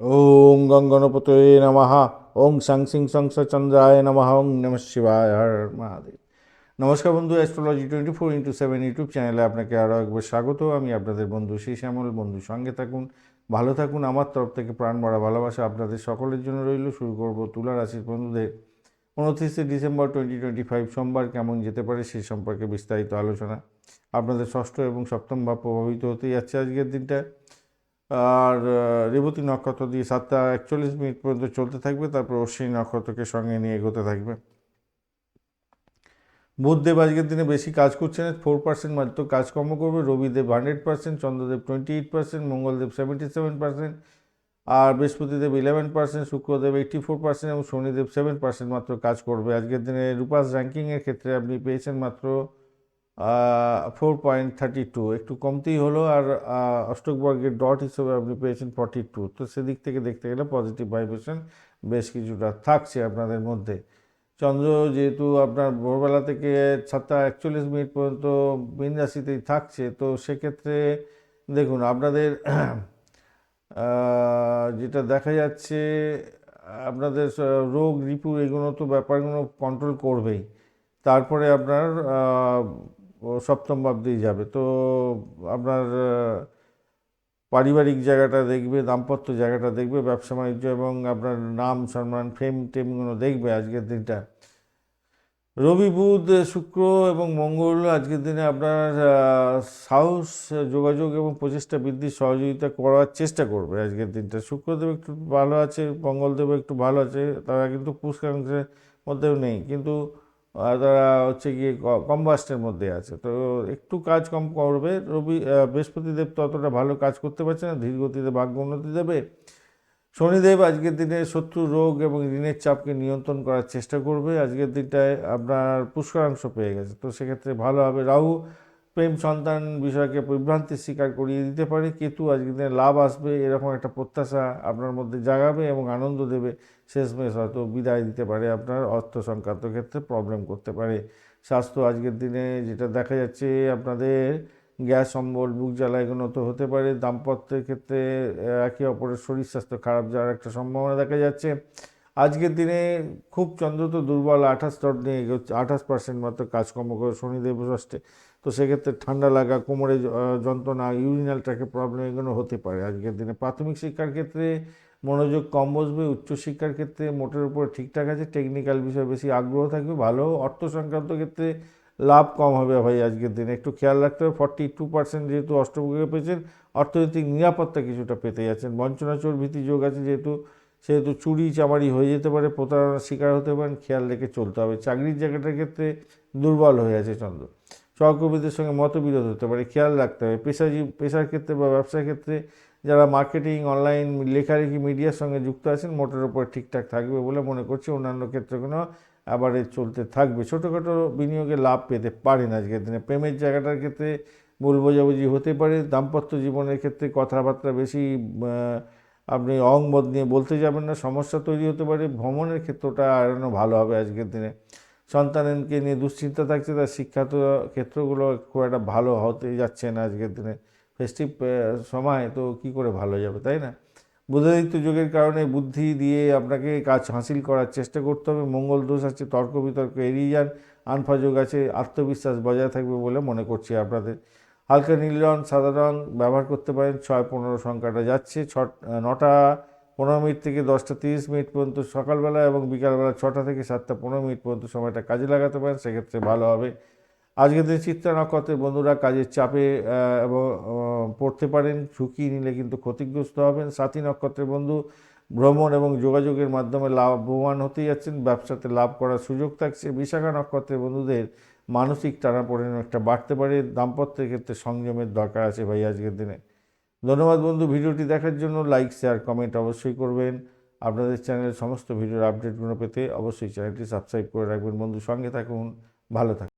ওং গঙ্গনপতে নমঃ ওং সাং সিং সংস চন্দ্রায় নমঃ ওং নম শিবায় হর মহাদেব নমস্কার বন্ধু astrology twenty four into seven YouTube চ্যানেলে আপনাকে আরও একবার স্বাগত। আমি আপনাদের বন্ধু শ্রী শ্যামল বন্ধু সঙ্গে থাকুন। ভালো থাকুন। আমার তরফ থেকে প্রাণ ভরা ভালোবাসা আপনাদের সকলের জন্য রইল। শুরু করব তুলা রাশির বন্ধুদের। উনত্রিশে ডিসেম্বর টোয়েন্টি টোয়েন্টি ফাইভ সোমবার কেমন যেতে পারে সেই সম্পর্কে বিস্তারিত আলোচনা আপনাদের ষষ্ঠ এবং সপ্তম ভাব প্রভাবিত হতে যাচ্ছে আজকের দিনটা আর রেবতী নক্ষত্র দিয়ে সাতটা একচল্লিশ মিনিট পর্যন্ত চলতে থাকবে, তারপর অশ্বিনী নক্ষত্রকে সঙ্গে নিয়ে এগোতে থাকবে। বুধদেব আজকের দিনে বেশি কাজ করছে না ফোর পার্সেন্ট মাত্র কাজকর্ম করবে, Rabidev hundred percent Chandradev twenty eight percent Mangaldev seventy seven percent আর Brihaspatidev eleven percent Shukradev eighty four percent এবং শনিদেব সেভেন পার্সেন্ট মাত্র কাজ করবে। আজকের দিনে রূপাস র্যাঙ্কিংয়ের ক্ষেত্রে আপনি পেয়েছেন মাত্র ফোর পয়েন্ট থার্টি টু একটু কমতেই হলো আর আহ, অষ্টক বর্গের ডট হিসেবে আপনি পেয়েছেন ফর্টি টু তো সেদিক থেকে দেখতে গেলে পজিটিভ ভাইব্রেশন বেশ কিছুটা থাকছে আপনাদের মধ্যে। চন্দ্র যেহেতু আপনার ভোরবেলা থেকে সাতটা একচল্লিশ মিনিট পর্যন্ত মীন রাশিতেই থাকছে তো সেক্ষেত্রে দেখুন আপনাদের যেটা দেখা যাচ্ছে আপনাদের রোগ রিপু এগুলো তো ব্যাপারগুলো কন্ট্রোল করবেই। তারপরে আপনার সপ্তম ভাব দিয়ে যাবে। তো আপনার পারিবারিক জায়গাটা দেখবে, দাম্পত্য জায়গাটা দেখবে, ব্যবসা বাণিজ্য এবং আপনার নাম সম্মান ফেম টেমগুলো দেখবে আজকের দিনটা। রবি, বুধ, শুক্র এবং মঙ্গল আজকের দিনে আপনার সাহস, যোগাযোগ এবং প্রচেষ্টা বৃদ্ধির সহযোগিতা করার চেষ্টা করবে আজকের দিনটা। শুক্রদেব একটু ভালো আছে, মঙ্গলদেব একটু ভালো আছে, তারা কিন্তু পুষ্কাংশের মধ্যেও নেই। কিন্তু তারা হচ্ছে গিয়ে কম্বাস্টের মধ্যে আছে। তো একটু কাজ কম করবে, রবি বৃহস্পতিদেব ততটা ভালো কাজ করতে পারছে না, ধীর গতিতে ভাগ্য উন্নতি দেবে। শনিদেব আজকের দিনে শত্রু রোগ এবং ঋণের চাপকে নিয়ন্ত্রণ করার চেষ্টা করবে। আজকের দিনটায় আপনার পুষ্করাংশ পেয়ে গেছে। তো সেক্ষেত্রে ভালো হবে। রাহু প্রেম সন্তান বিষয়কে বিভ্রান্তির শিকার করিয়ে দিতে পারে কেতু আজকের দিনে লাভ আসবে, এরকম একটা প্রত্যাশা আপনার মধ্যে জাগাবে এবং আনন্দ দেবে। শেষমেশ হয়তো বিদায় দিতে পারে আপনার অর্থ সংক্রান্ত ক্ষেত্রে প্রবলেম করতে পারে। স্বাস্থ্য আজকের দিনে যেটা দেখা যাচ্ছে, আপনাদের গ্যাস অম্বল বুক জ্বালা এগুলো তো হতে পারে। দাম্পত্যের ক্ষেত্রে, একে অপরের শরীর স্বাস্থ্য খারাপ যাওয়ার একটা সম্ভাবনা দেখা যাচ্ছে। আজকের দিনে খুব চন্দ্র তো দুর্বল, আঠাশ ডট নিয়ে এগোচ্ছে, আঠাশ পার্সেন্ট মাত্র কাজকর্ম করে শনিদেব ষষ্ঠে। তো সেক্ষেত্রে ঠান্ডা লাগা, কোমরে যন্ত্রণা ইউরিনাল ট্র্যাকে প্রবলেম এগুলো হতে পারে আজকের দিনে। প্রাথমিক শিক্ষার ক্ষেত্রে মনোযোগ কম বসবে উচ্চশিক্ষার ক্ষেত্রে মোটের উপর ঠিকঠাক আছে টেকনিক্যাল বিষয়ে বেশি আগ্রহ থাকবে, ভালো অর্থ সংক্রান্ত ক্ষেত্রে লাভ কম হবে ভাই আজকের দিনে। একটু খেয়াল রাখতে হবে ফর্টি টু পার্সেন্ট যেহেতু অষ্টমকে পেয়েছেন, অর্থনৈতিক নিরাপত্তা কিছুটা পেতে যাচ্ছেন। বঞ্চনা চোর ভীতি যোগ আছে যেহেতু সেহেতু চুরি চামারি হয়ে যেতে পারে, প্রতারণার শিকার হতে পারেন, খেয়াল রেখে চলতে হবে। চাকরির জায়গাটার ক্ষেত্রে দুর্বল হয়ে আছে চন্দ্র। সহকর্মীদের সঙ্গে মতবিরোধ হতে পারে, খেয়াল রাখতে হবে। পেশাজী পেশার ক্ষেত্রে বা ব্যবসার ক্ষেত্রে যারা মার্কেটিং, অনলাইন, লেখালেখি, মিডিয়ার সঙ্গে যুক্ত আছেন, মোটের উপর ঠিকঠাক থাকবে বলে মনে করছি। অন্যান্য ক্ষেত্রগুলো আবার চলতে থাকবে। ছোটোখাটো বিনিয়োগে লাভ পেতে পারেন আজকের দিনে। প্রেমের জায়গাটার ক্ষেত্রে ভুল বোঝাবুঝি হতে পারে। দাম্পত্য জীবনের ক্ষেত্রে কথাবার্তা বেশি আপনি অহংবোধ নিয়ে বলতে যাবেন না, সমস্যা তৈরি হতে পারে, ভ্রমণের ক্ষেত্রটা আরও ভালো হবে আজকের দিনে। সন্তানকে নিয়ে দুশ্চিন্তা থাকছে, তার শিক্ষাত ক্ষেত্রগুলো খুব একটা ভালো হতে যাচ্ছে না আজকের দিনে। ফেস্টিভ সময় তো কি করে ভালো যাবে, তাই না? বুধাদিত্য যুগের কারণে বুদ্ধি দিয়ে আপনাকে কাজ হাসিল করার চেষ্টা করতে হবে। মঙ্গল দোষ আছে, তর্ক বিতর্ক এড়িয়ে যান। আনফা যোগ আছে, আত্মবিশ্বাস বজায় থাকবে বলে মনে করছি আপনাদের। হালকা নীল রং, সাদা রং ব্যবহার করতে পারেন। ছয় পনেরো সংখ্যাটা যাচ্ছে। ছ, নটা পনেরো মিনিট থেকে দশটা তিরিশ মিনিট পর্যন্ত সকালবেলা এবং বিকালবেলা ছটা থেকে সাতটা পনেরো মিনিট পর্যন্ত সময়টা কাজে লাগাতে পারেন। সেক্ষেত্রে ভালো হবে। আজকের দিন চিত্রা নক্ষত্রের বন্ধুরা কাজের চাপে এবং পড়তে পারেন। ঝুঁকি নিলে কিন্তু ক্ষতিগ্রস্ত হবেন। সাথী নক্ষত্রের বন্ধু ভ্রমণ এবং যোগাযোগের মাধ্যমে লাভবান হতে যাচ্ছেন। ব্যবসাতে লাভ করার সুযোগ থাকছে। বিশাখা নক্ষত্রের বন্ধুদের মানসিক টানাপোড়েন একটা বাড়তে পারে। দাম্পত্যের ক্ষেত্রে সংযমের দরকার আছে ভাই আজকের দিনে। ধন্যবাদ বন্ধু ভিডিওটি দেখার জন্য। লাইক, শেয়ার, কমেন্ট অবশ্যই করবেন। আপনাদের চ্যানেলের সমস্ত ভিডিওর আপডেটগুলো পেতে অবশ্যই চ্যানেলটি সাবস্ক্রাইব করে রাখবেন। বন্ধু, সঙ্গে থাকুন, ভালো থাকুন।